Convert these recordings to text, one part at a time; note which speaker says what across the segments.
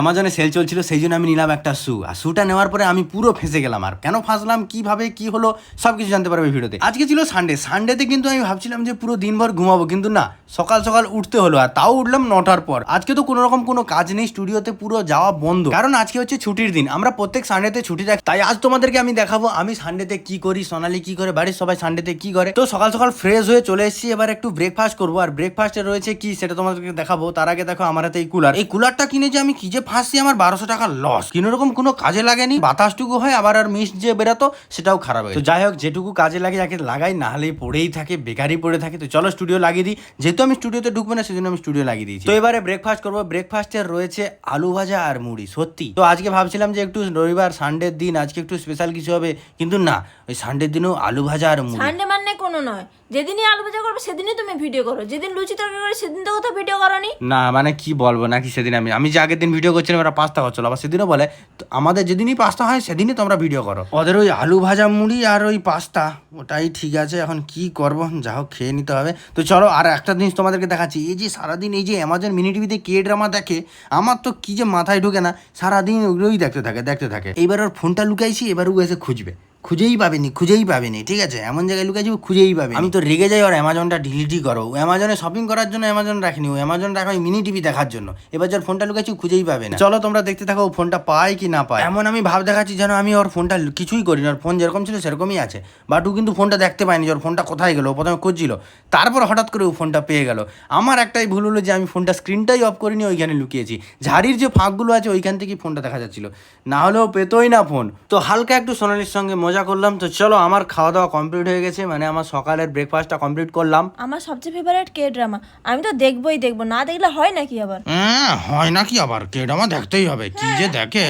Speaker 1: আমাজনে sell চলছিল, সেই জন্য আমি নিলাম একটা শু আর শুটা নেওয়ার পরে আমি পুরো ফেঁসে গেলাম। আর কেন ফাঁসলাম? কীভাবে কি হলো? সব কিছু জানতে পারবে ভিডিওতে। আজকে ছিল সানডে সানডেতে কিন্তু আমি ভাবছিলাম যে পুরো দিনভর ঘুমাবো, কিন্তু না, সকাল সকাল উঠতে হলো। আর তাও উঠলাম নটার পর। আজকে তো কোনো রকম কোনো কাজ নেই, স্টুডিওতে পুরো যাওয়া বন্ধ। কারণ আজকে হচ্ছে ছুটির দিন। আমরা প্রত্যেক সানডেতে ছুটি রাখি। তাই আজ তোমাদেরকে আমি দেখাবো, আমি সানডেতে কি করি, সোনালি কি করে, বাড়ির সবাই সানডেতে কি করে। তো সকাল সকাল ফ্রেশ হয়ে চলে এসেছি। এবার একটু ব্রেকফাস্ট করব। আর ব্রেকফাস্টে রয়েছে কি, সেটা তোমাদেরকে দেখাবো। তার আগে দেখো আমার হাতে এই কুলার এই কুলারটা কিনেছি আমি কি যে ফাঁসছি আমার বারোশো টাকা লস কোনো রকম কোনো কাজে লাগেনি বাতাসটুকু হয় আবার আর মিস যে বেরাতো সেটাও খারাপ হয় তো যাই হোক যেটুকু কাজে লাগে যাকে লাগাই না হলে পড়েই থাকে বেকারই পড়ে থাকে। তো চলো স্টুডিও লাগিয়ে দিই। যেহেতু আমি স্টুডিওতে ঢুকবো না সেজন্য আমি স্টুডিও লাগিয়ে দিয়েছি। তো এবারে ব্রেকফাস্ট করব। ব্রেকফাস্টের রয়েছে আলু ভাজা আর মুড়ি সত্যি। তো আজকে ভাবছিলাম যে একটু রবিবার সানডের দিন আজকে একটু স্পেশাল কিছু হবে কিন্তু না। ওই সানডের দিনেও আলু ভাজা আর মুড়ি।
Speaker 2: সানডে মানে কোনো নয়। যেদিনই আলু ভাজা করবে সেদিনই তুমি ভিডিও করো। যেদিন লুচি তরকারি করে সেদিন তো কোথাও ভিডিও করনি
Speaker 1: না। মানে কি বলব নাকি সেদিন আমি আমি যে আগের দিন ভিডিও করছিলাম ওরা পাস্তা করছিল আবার সেদিনও বলে "তো আমাদের যেদিনই পাস্তা হয় সেদিনই তোমরা ভিডিও করো। ওদের ওই আলু ভাজা মুড়ি আর ওই পাস্তা ওটাই ঠিক আছে এখন কি করব? যা হোক খেয়ে নিতে হবে। তো চলো আর একটা জিনিস তোমাদেরকে দেখাচ্ছি। এই যে সারাদিন এই যে অ্যামাজন মিনি টিভিতে কে ড্রামা দেখে আমার তো কি যে মাথায় ঢোকে না সারাদিন ওগুলোই দেখতে থাকে দেখতে থাকে। এইবার ওর ফোনটা লুকাইছি এবার ও এসে খুঁজবে। খুঁজেই পাবেনি খুঁজেই পাবেনি ঠিক আছে? এমন জায়গায় লুকাইছি ও খুঁজেই পাবে আমি তো রেগে যাই আর অ্যামাজনটা ডিলিটই করো। ও অ্যামাজনে শপিং করার জন্য অ্যামাজন রাখিনি ও অ্যামাজন রাখা মিনি টিভি দেখার জন্য। এবার যার ফোনটা লুকাইছি ও খুঁজেই পাবে না। চলো তোমরা দেখতে থাকো ও ফোনটা পায় কি না পায়। এমন আমি ভাব দেখাচ্ছি যেন আমি ওর ফোনটা কিছুই করি না ওর ফোন যেরকম ছিল সেরকমই আছে। বাট ও কিন্তু ফোনটা দেখতে পায়নি যে ওর ফোনটা কোথায় গেলো। প্রথমে খুঁজছিল। তারপর হঠাৎ করে ও ফোনটা পেয়ে গেল। আমার একটাই ভুল হলো যে আমি ফোনটা স্ক্রিনটাই অফ করিনি ওইখানে লুকিয়েছি ঝাড়ির যে ফাঁকগুলো আছে ওইখান থেকেই ফোনটা দেখা যাচ্ছিল। না হলেও পেতোই না ফোন তো হালকা একটু সোনালির সঙ্গে মজা করলাম। তো চলো আমার খাওয়া দাওয়া কমপ্লিট হয়ে গেছে। মানে আমার সকালের ব্রেকফাস্টটা কমপ্লিট করলাম।
Speaker 2: আমার সবচেয়ে ফেভারিট কে ড্রামা আমি তো দেখবোই দেখব। না দেখলে হয় নাকি আবার?
Speaker 1: হ্যাঁ হয় নাকি আবার? কেডামা দেখতেই হবে। কি যে দেখে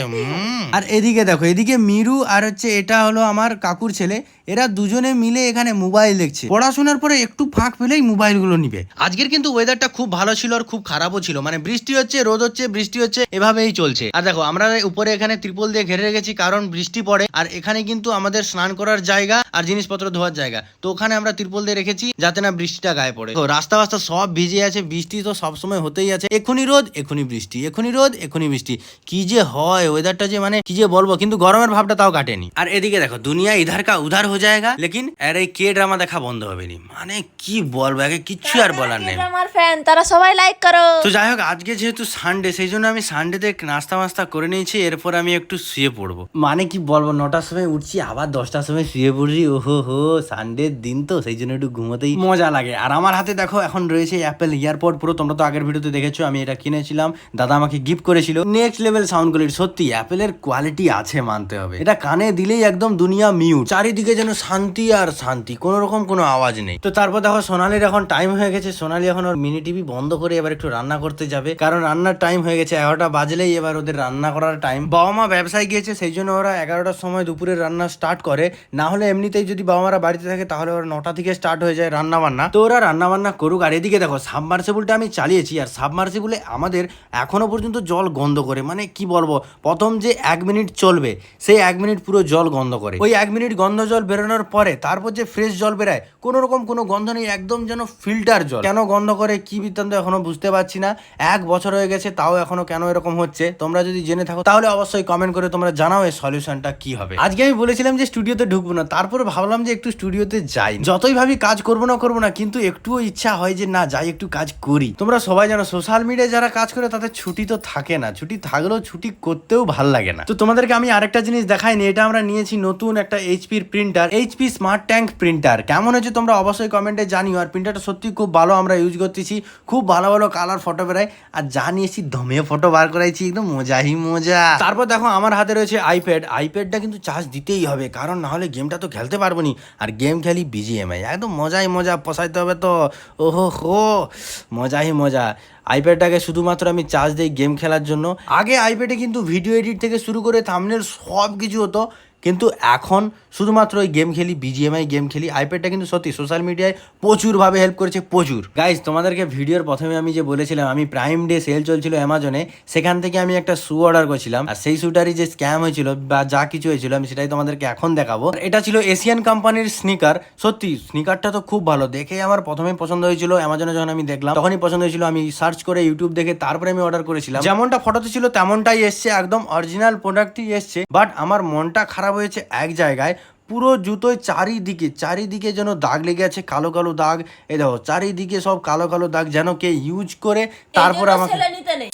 Speaker 1: আর এদিকে দেখো এদিকে মিরু আর হচ্ছে এটা হলো আমার কাকুর ছেলে। এরা দুজনে মিলে এখানে মোবাইল দেখছে। পড়াশোনার পরে একটু ফাঁক পেলেই মোবাইলগুলো নিবে। আজকের কিন্তু ওয়েদারটা খুব ভালো ছিল আর খুব খারাপও ছিল। মানে বৃষ্টি হচ্ছে রোদ হচ্ছে বৃষ্টি হচ্ছে এভাবেই চলছে। আর দেখো আমরা উপরে এখানে ত্রিপল দিয়ে ঘেরে রেখেছি কারণ বৃষ্টি পড়ে। আর এখানে কিন্তু আমাদের স্নান করার জায়গা আর জিনিসপত্র ধোয়ার জায়গা। তো ওখানে আমরা ত্রিপল দিয়ে রেখেছি যাতে না বৃষ্টিটা গায়ে পড়ে। তো রাস্তা বাস্তা সব ভিজে আছে বৃষ্টি তো সবসময় হতেই আছে। এখনই রোদ এখনই বৃষ্টি এখনই রোদ এখনই বৃষ্টি। কি যে হয় ওয়েদারটা যে মানে কি যে বলব কিন্তু গরমের ভাবটা তাও কাটেনি। আর এদিকে দেখো দুনিয়া ইধার কা উধার হয়ে যায়গা লেকিন আর এই কে ড্রামা দেখা বন্ধ হবে নি। মানে কি বলব আগে কিচ্ছু আর বলার নেই।
Speaker 2: আমার ফ্যান তারা সবাই লাইক করো।
Speaker 1: তো যাই হোক আজকে যেহেতু সানডে সেই জন্য আমি সানডেতে নাস্তা মাস্তা করে নিয়েছি এরপর আমি একটু শুয়ে পড়ব। মানে কি বলব নটার সময় উঠছি আবার দশটার সময় শুয়ে পড়ছি, ওহো হো সানডের দিন তো, সেই জন্য একটু ঘুমোতেই মজা লাগে। আর আমার হাতে দেখো, এখন রয়েছে অ্যাপেল ইয়ারপড পুরো তোমরা তো আগের ভিডিওতে দেখেছ, আমি এটা কিনেছিলাম, দাদা আমাকে গিফট করেছিল। নেক্সট লেভেল সাউন্ড কোয়ালিটি সত্যি অ্যাপেলের কোয়ালিটি আছে মানতে হবে। এটা কানে দিলেই একদম দুনিয়া মিউট চারিদিকে যেন শান্তি আর শান্তি, কোনো রকম কোনো আওয়াজ নেই। তো তারপর দেখো, সোনালির এখন টাইম হয়ে গেছে, সোনালি এখন ওর মিনি টিভি বন্ধ করে এবার একটু রান্না করতে যাবে। কারণ রান্নার টাইম হয়ে গেছে, এগারোটা বাজলেই এবার ওদের রান্না করার টাইম বাবা মা ব্যবসায় গিয়েছে, সেই জন্য ওরা এগারোটার সময় দুপুরে রান্না স্টার্ট করে, না হলে এমনিতেই যদি বাবা মারা বাড়িতে থাকে, তাহলে ওরা নটা থেকে স্টার্ট হয়ে যায় রান্না বান্না তো ওরা রান্না বান্না করুক, আর এদিকে দেখো সাবমার্সিবলটা আমি চালিয়েছি, আর সাবমার্সিবলে আমাদের এখনও পর্যন্ত জল গন্ধ করে। মানে কি বলব, প্রথম যে এক মিনিট চলবে, সেই এক মিনিট পুরো জল গন্ধ করে। ওই এক মিনিট গন্ধ জল বেরোনোর পরে, তারপর যে ফ্রেশ জল বেরায়, কোনো রকম কোনো গন্ধ নেই, একদম যেন ফিল্টার জল। কেন গন্ধ করে, কি বৃত্তান্ত এখনও বুঝতে পারছি না। এক বছর হয়ে গেছে, তাও এখনও কেন এরকম হচ্ছে? তোমরা যদি জেনে থাকো, তাহলে অবশ্যই কমেন্ট করে তোমরা জানাও এই সলিউশনটা কি হবে। আজকে আমি বলেছিলাম যে স্টুডিওতে ঢুকবো না, তারপরে ভাবলাম যে একটু স্টুডিওতে যাই। যতই ভাবি কাজ করব না করব না, কিন্তু একটুও ইচ্ছা হয় যে না, যাই একটু কাজ করি। তোমরা সবাই জানো সোশ্যাল মিডিয়ায় যারা কাজ করে, তাদের ছুটি তো থাকে না। ছুটি থাকলেও ছুটি করতেও ভালো লাগে না। তো তোমাদেরকে আমি আরেকটা জিনিস দেখাইনি, এটা আমরা নিয়েছি নতুন একটা এইচপির printer HP smart tank printer কেমন হয়েছে তোমরা অবশ্যই কমেন্টে জানিও। আর প্রিন্টারটা সত্যি খুব ভালো আমরা ইউজ করতেছি, খুব ভালো ভালো কালার ফটো বেরায়। আর যা নিয়েছি, দমে ফটো বার করাইছি, একদম মজাই মজা। তারপর দেখো, আমার হাতে রয়েছে আইপ্যাড আইপ্যাডটা কিন্তু চার্জ দিতেই হবে। কারণ না হলে গেমটা তো খেলতে পারব নি। আর গেম খেলি বিজিএমআই একদম মজাই মজা, পোষাইতে হবে তো। ওহো হো, মজাই মজা। আইপ্যাডটাকে শুধুমাত্র আমি চার্জ দিই গেম খেলার জন্য। আগে আইপ্যাডে কিন্তু ভিডিও এডিট থেকে শুরু করে থামনের সব কিছু হতো। কিন্তু এখন শুধুমাত্র ওই গেম খেলি বিজিএমআই গেম খেলি আইপ্যাডটা কিন্তু সত্যি সোশ্যাল মিডিয়ায় প্রচুরভাবে হেল্প করেছে, প্রচুর। গাইজ তোমাদেরকে ভিডিওর প্রথমে আমি যে বলেছিলাম, আমি প্রাইম ডে সেল চলছিল অ্যামাজনে সেখান থেকে আমি একটা শু অর্ডার করেছিলাম, আর সেই শুটারই যে স্ক্যাম হয়েছিল বা যা কিছু হয়েছিল, আমি সেটাই তোমাদেরকে এখন দেখাবো। এটা ছিল এশিয়ান কোম্পানির স্নিকার সত্যি স্নিকারটা তো খুব ভালো, দেখে আমার প্রথমে পছন্দ হয়েছিল অ্যামাজনে যখন আমি দেখলাম, তখনই পছন্দ হয়েছিল, আমি সার্চ করে ইউটিউব দেখে তারপরে আমি অর্ডার করেছিলাম। যেমনটা ফটোতে ছিল, তেমনটাই এসছে, একদম অরিজিনাল প্রোডাক্টই এসছে বাট আমার মনটা খারাপ হয়েছে এক জায়গায় পুরো জুতোয় চারিদিকে চারিদিকে যেন দাগ লেগে আছে কালো কালো দাগ। এই দেখো চারিদিকে সব কালো কালো দাগ যেন কে ইউজ করে তারপর আমাকে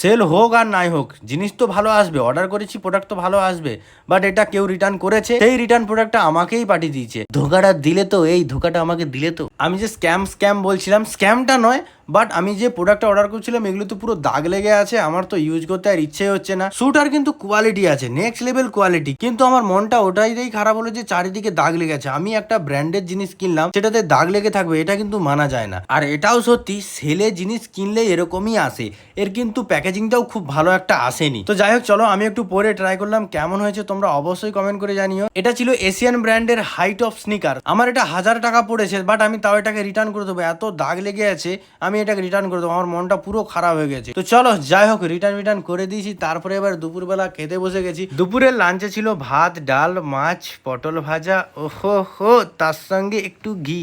Speaker 1: সেল হোক আর নাই হোক জিনিস তো ভালো আসবে অর্ডার করেছি প্রোডাক্ট তো ভালো আসবে বাট এটা কেউ রিটার্ন করেছে সেই রিটার্ন প্রোডাক্টটা আমাকেই পাঠিয়ে দিয়েছে। ধোকাটা দিলে তো এই ধোকাটা আমাকে দিলে তো। আমি যে স্ক্যাম স্ক্যাম বলছিলাম স্ক্যামটা নয় বাট আমি যে প্রোডাক্টটা অর্ডার করছিলাম, এগুলো তো পুরো দাগ লেগে আছে, আমার তো ইউজ করতে আর ইচ্ছে হচ্ছে না। শুটার কিন্তু কোয়ালিটি আছে নেক্সট লেভেল কোয়ালিটি কিন্তু আমার মনটা ওটাইতেই খারাপ হলো যে চারিদিকে দাগ লেগে আছে। আমি একটা ব্র্যান্ডের জিনিস কিনলাম, সেটাতে দাগ লেগে থাকবে, এটা কিন্তু মানা যায় না। আর এটাও সত্যি সেলে জিনিস কিনলে এরকমই আসে। এর কিন্তু প্যাকেজিংটাও খুব ভালো একটা আসেনি। তো যাই হোক, চলো আমি একটু পরে ট্রাই করলাম। কেমন হয়েছে তোমরা অবশ্যই কমেন্ট করে জানিও। এটা ছিল এশিয়ান ব্র্যান্ডের হাইট অফ স্নিকার আমার এটা হাজার টাকা পড়েছে বাট আমি তাও এটাকে রিটার্ন করে দেবো। এত দাগ লেগে আছে, আমি এটাকে রিটার্ন করে দেবো, আমার মনটা পুরো খারাপ হয়ে গেছে। তো চলো, যাই হোক রিটার্ন রিটার্ন করে দিয়েছি। তারপরে এবার দুপুরবেলা খেতে বসে গেছি। দুপুরের লাঞ্চে ছিল ভাত, ডাল, মাছ, পটল ভাজা। ওহো হো, তার সঙ্গে একটু ঘি।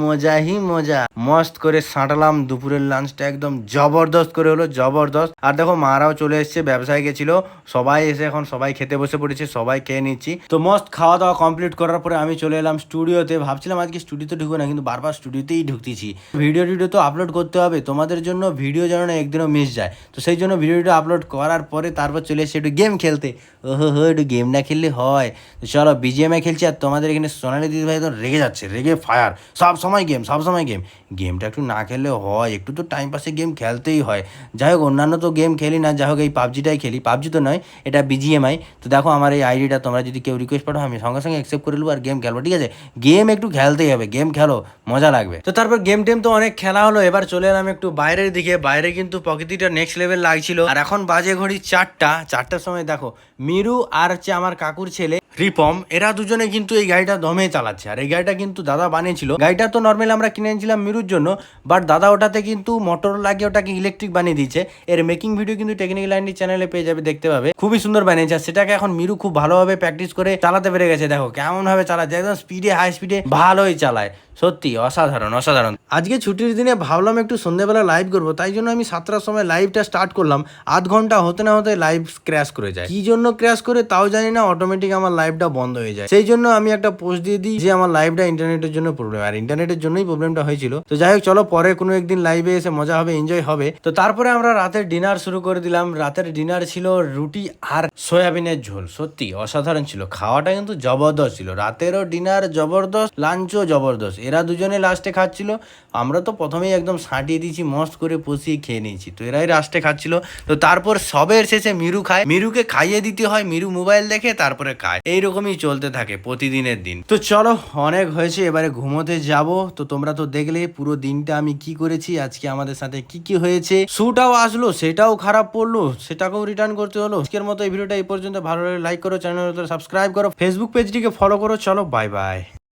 Speaker 1: মজাহি মজা। মস্ত করে সাঁটালাম দুপুরের লাঞ্চটা একদম জবরদস্ত করে হলো, জবরদস্ত। আর দেখো, মারাও চলে এসেছে, ব্যবসায় গেছিল। সবাই এসে এখন সবাই খেতে বসে পড়েছে, সবাই খেয়ে নিচ্ছি। তো মস্ত খাওয়া দাওয়া কমপ্লিট করার পরে আমি চলে এলাম স্টুডিওতে ভাবছিলাম আজকে স্টুডিওতে ঢুকবো না, কিন্তু বারবার স্টুডিওতেই ঢুকতেছি। ভিডিও টিডিও তো আপলোড করতে হবে, তোমাদের জন্য ভিডিও যেন না একদিনও মিস যায়। তো সেই জন্য ভিডিওটা আপলোড করার পরে তারপর চলে এসে একটু গেম খেলতে। ওহো হো, একটু গেম না খেললে হয়। তো চলো বিজিএমআই খেলছি আর তোমাদের এখানে সোনালি দিদি ভাই তো রেগে যাচ্ছে, রেগে ফায়ার সব সময় গেম সব সময় গেম গেমটা একটু না খেললে হয়, একটু তো টাইম পাসে গেম খেলতেই হয়। যাই হোক, অন্যান্য তো গেম খেলি না, যাই হোক, এই পাবজিটাই খেলি। পাবজি তো নয়, এটা বিজিএমআই তো দেখো আমার এই আইডিটা তোমরা যদি কেউ রিকোয়েস্ট পাঠাও, আমি সঙ্গে সঙ্গে অ্যাকসেপ্ট করে নেব আর গেম খেলব, ঠিক আছে? গেম একটু খেলতেই হবে গেম খেলো, মজা লাগবে। তো তারপর গেম টেম তো অনেক খেলা হলো, এবার চলে এলাম একটু বাইরের দিকে, বাইরে কিন্তু প্রকৃতিটা নেক্সট লেভেল লাগছিল। আর এখন বাজে ঘড়ি চারটা। চারটার সময় দেখো, মিরু আর হচ্ছে আমার কাকুর ছেলে রিপম, এরা দুজনে কিন্তু এই গাড়িটা দমে চালাচ্ছে। আর এই গাড়িটা কিন্তু দাদা বানিয়েছিল। গাড়িটা তো নর্মালি আমরা কিনে এনেছিলাম মিরুর জন্য বাট দাদা ওটাতে কিন্তু মোটর লাগিয়ে ওটাকে ইলেকট্রিক বানিয়ে দিয়েছে। এর মেকিং ভিডিও কিন্তু টেকনিক্যাল লাইনটি চ্যানেলে পেয়ে যাবে, দেখতে পাবে। খুবই সুন্দর বানিয়েছে, আর সেটাকে এখন মিরু খুব ভালোভাবে প্র্যাকটিস করে চালাতে পেরে গেছে। দেখো কেমন ভাবে চালাচ্ছে, একদম স্পিডে হাই স্পিডে ভালোই চালায়। সত্যি, অসাধারণ অসাধারণ। আজকে ছুটির দিনে ভাবলাম একটু সন্ধ্যেবেলা লাইভ করব, তাই জন্য আমি সাতটার সময় লাইভটা স্টার্ট করলাম। আধ ঘণ্টা হতে না হতে লাইভ ক্র্যাশ করে যায়। কি জন্য ক্র্যাশ করে তাও জানি না অটোমেটিক আমার লাইভটা বন্ধ হয়ে যায়। সেই জন্য আমি একটা পোস্ট দিয়ে দিই যে আমার লাইভটা ইন্টারনেটের জন্য প্রবলেম আর ইন্টারনেটের জন্যই প্রবলেমটা হয়েছিল। তো যাই হোক, চলো পরে কোনো একদিন লাইভে এসে মজা হবে এনজয় হবে। তো তারপরে আমরা রাতের ডিনার শুরু করে দিলাম। রাতের ডিনার ছিল রুটি আর সয়াবিনের ঝোল। সত্যি, অসাধারণ ছিল। খাওয়াটা কিন্তু জবরদস্ত ছিল। রাতেরও ডিনার জবরদস্ত, লাঞ্চও জবরদস্ত। এরা দুজনে লাস্টে খাচ্ছিল। আমরা তো প্রথমেই একদম সাঁটিয়ে দিয়েছি, মস্ত করে পচিয়ে খেয়ে নিয়েছি। তো এরাই লাস্টে খাচ্ছিল। তো তারপর সবের শেষে মিরু খায়। মিরুকে খাইয়ে দিতে হয়। মিরু মোবাইল দেখে, তারপরে খায়। এইরকমই চলতে থাকে প্রতিদিনের দিন। তো চলো, অনেক হয়েছে, এবারে ঘুমোতে যাব। তো তোমরা তো দেখলে, পুরো দিনটা আমি কি করেছি, আজকে আমাদের সাথে কি কি হয়েছে। শুটাও আসলো, সেটাও খারাপ পড়ল, সেটাকেও রিটার্ন করতে হলো। আজকের মতো এই ভিডিওটা এই পর্যন্ত। ভালো লাগে লাইক করো চ্যানেল সাবস্ক্রাইব করো। ফেসবুক পেজটিকে ফলো করো। চলো বাই বাই